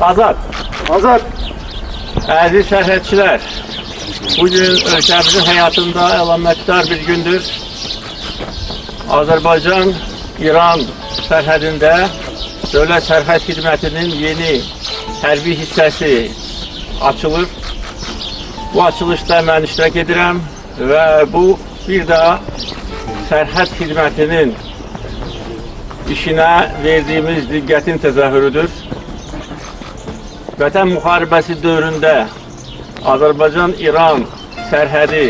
Azad. Azad. Əziz sərhədçilər, bugün ölkəmizin həyatında əlamətdar bir gündür. Azərbaycan-İran sərhədində Dövlət Sərhəd Xidmətinin yeni hərbi hissəsi açılır. Bu açılışda mən iştirak edirəm və bu bir daha sərhəd xidmətinin işinə verdiyimiz diqqətin təzahürüdür. Vətən müharibəsi dövründə Azərbaycan-İran sərhədi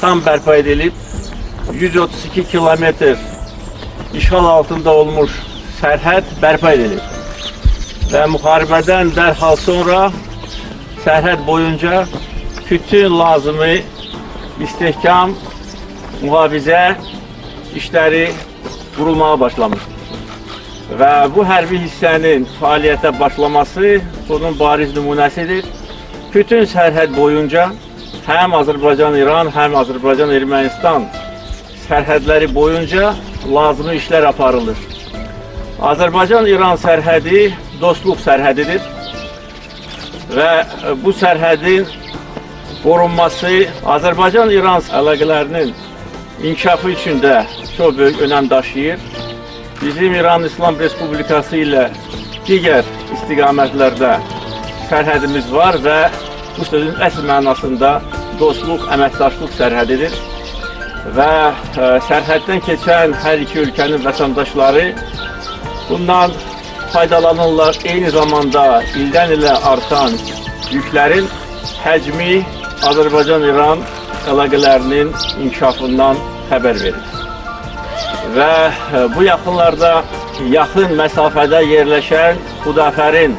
tam bərpa edilib 132 kilometr işğal altında olmuş sərhəd bərpa edilib. Və müharibədən dərhal sonra sərhəd boyunca bütün lazımi istehkam, mühafizə işləri qurulmağa başlamışdır. Və bu hərbi hissənin fəaliyyətə başlaması bunun bariz nümunəsidir. Bütün sərhəd boyunca həm Azərbaycan-İran, həm Azərbaycan-Ermənistan sərhədləri boyunca lazımi işlər aparılır. Azərbaycan-İran sərhədi dostluq sərhədidir və bu sərhədin qorunması Azərbaycan-İran əlaqələrinin inkişafı üçün də çox böyük önəm daşıyır. Bizim İran İslam Respublikası ilə digər istiqamətlərdə sərhədimiz var və bu sözün əsl mənasında dostluq, əməkdaşlıq sərhədidir. Və e, sərhəddən keçən hər iki ölkənin vətəndaşları bundan faydalanırlar. Eyni zamanda ildən ilə artan yüklərin həcmi Azərbaycan-İran əlaqələrinin inkişafından xəbər verir. Və e, bu yaxınlarda yaxın məsafədə yerləşən Xudafərin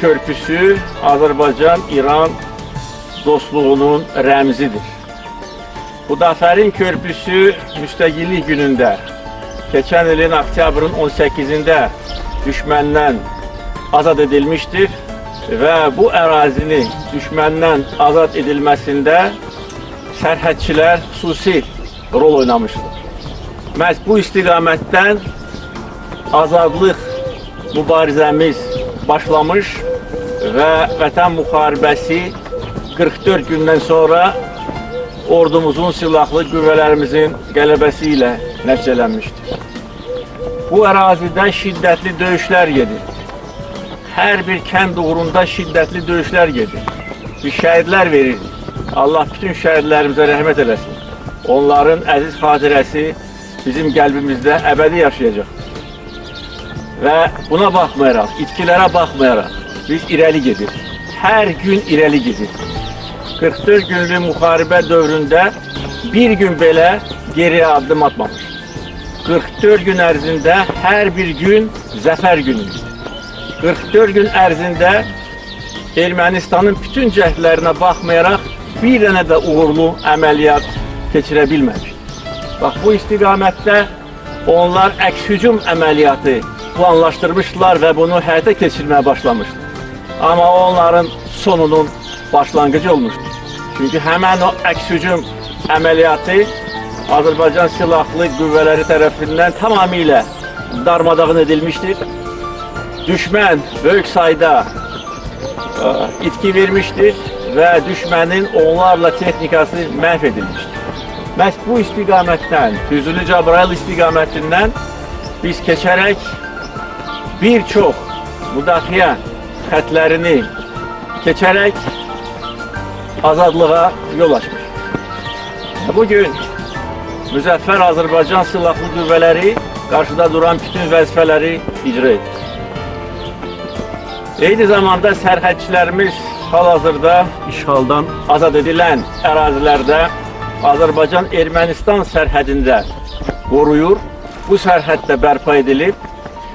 körpüsü Azərbaycan-İran dostluğunun rəmzidir. Xudafərin körpüsü müstəqillik günündə keçən ilin oktyabrın 18-də düşməndən azad edilmişdir və bu ərazini düşməndən azad edilməsində sərhədçilər xüsusi rol oynamışdır. Məhz bu istiqamətdən azadlıq mübarizəmiz başlamış və vətən müharibəsi 44 gündən sonra ordumuzun silahlı qüvvələrimizin qələbəsi ilə nəticələnmişdir. Bu ərazidə şiddətli döyüşlər gedir. Hər bir kənd uğrunda şiddətli döyüşlər gedir. Biz şəhidlər verirdik. Allah bütün şəhidlərimizə rəhmət eləsin. Onların əziz xatirəsi bizim qəlbimizdə əbədi yaşayacaq. Və buna baxmayaraq, itkilərə baxmayaraq biz irəli gedir. Hər gün irəli gedir. 44 günlük müharibə dövründə bir gün belə geriyə addım atmamış. 44 gün ərzində hər bir gün zəfər günüdür. 44 gün ərzində Ermənistanın bütün cəhdlərinə baxmayaraq bir dənə də uğurlu əməliyyat keçirə bilməmişdir. Bax bu istiqamətdə onlar əks hücum əməliyyatı planlaşdırmışdılar və bunu həyata keçirməyə başlamışdılar. Amma onların sonunun başlanğıcı olmuşdur. Çünki həmən o əks hücum əməliyyatı Azərbaycan silahlı qüvvələri tərəfindən tamamilə darmadağın edilmişdir. Düşmən böyük sayda ə, itki vermişdir və düşmənin onlarla texnikası məhv edilmişdir. Bu istiqamətdən, Füzuli Cəbrayıl istiqamətindən biz keçərək bir çox müdafiə xətlərini keçərək azadlığa yol açmış. Bugün Müzəffər Azərbaycan Silahlı Qüvvələri qarşıda duran bütün vəzifələri icra edir. Eyni zamanda sərhədçilərimiz hal-hazırda işğaldan azad edilən ərazilərdə Azərbaycan-Ermənistan sərhədində qoruyur. Bu sərhəddə bərpa edilib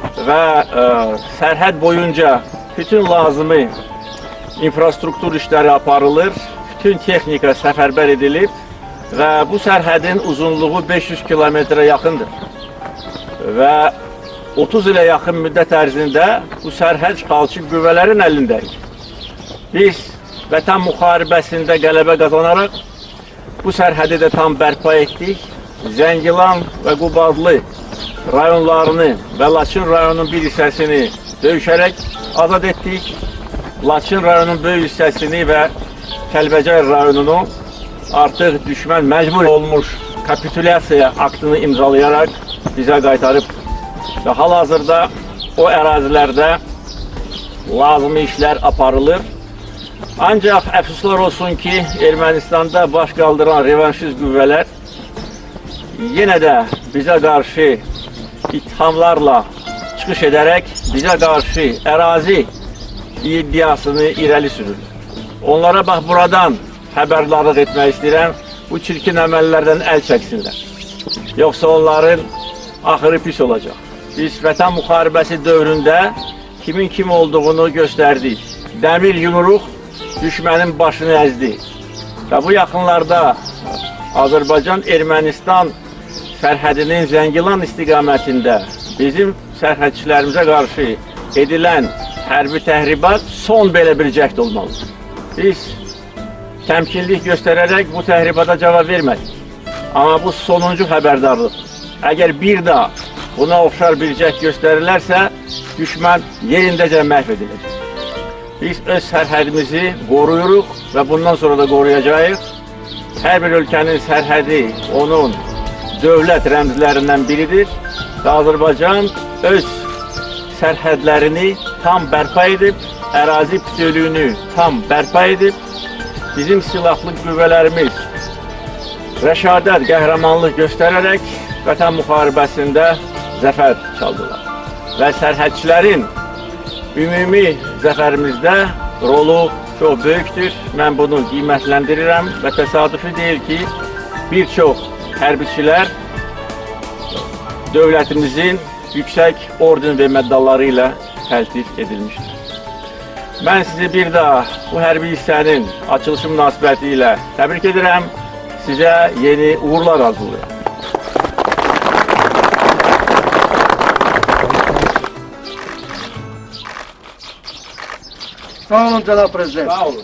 ə, sərhəd boyunca bütün lazımi infrastruktur işləri aparılır, bütün texnika səfərbər edilib və bu sərhədin uzunluğu 500 kilometrə yaxındır. Və 30 ilə yaxın müddət ərzində bu sərhəd işğalçı qüvvələrin əlindəyik. Biz vətən müharibəsində qələbə qazanaraq bu sərhədi də tam bərpa etdik. Zəngilan və Qubadlı rayonlarını və Laçın rayonunun bir hissəsini döyüşərək azad etdik. Laçın rayonunun böyük hissəsini və Kəlbəcər rayonunu artıq düşmən məcbur olmuş kapitulyasiya aktını imzalayaraq bizə qaytarıb və hal-hazırda o ərazilərdə lazımi işlər aparılır. Ancaq əfsuslar olsun ki, Ermənistanda baş qaldıran revanşist qüvvələr yenə də bizə qarşı ittihamlarla çıxış edərək bizə qarşı ərazi iddiasını irəli sürür. Onlara bax buradan xəbərdarlıq etmək istəyirəm. Bu çirkin əməllərdən əl çəksinlər. Yoxsa onların axırı pis olacaq. Biz Vətən müharibəsi dövründə kimin kim olduğunu göstərdik. Dəmir yumruq düşmənin başını əzdi. Və bu yaxınlarda Azərbaycan Ermənistan sərhədinin Zəngilan istiqamətində bizim sərhədçilərimizə qarşı edilən hərbi təhribat son belə bir cəhd olmalıdır. Biz təmkinlik göstərərək bu təhribata cavab vermədik. Amma bu sonuncu xəbərdarlıq. Əgər bir daha buna oxşar bir cəhd göstərilərsə, düşmən yerindəcə məhv ediləcək. Biz öz sərhədimizi qoruyuruq və bundan sonra da qoruyacağıq. Hər bir ölkənin sərhədi onun dövlət rəmzlərindən biridir və Azərbaycan öz sərhədlərini tam bərpa edib, ərazi bütövlüyünü tam bərpa edib, bizim silahlı qüvvələrimiz rəşadət, qəhrəmanlıq göstərərək Vətən müharibəsində zəfər çaldılar. Və sərhədçilərin ümumi zəfərimizdə rolu çox böyükdür. Mən bunu qiymətləndirirəm və təsadüfi deyil ki, bir çox hərbiçilər dövlətimizin yüksək orden və medalları ilə təltif edilmişdir. Mən sizi bir daha bu hərbi hissənin açılışı münasibəti ilə təbrik edirəm. Sizə yeni uğurlar arzulayıram. Onde ela presente? Paulo.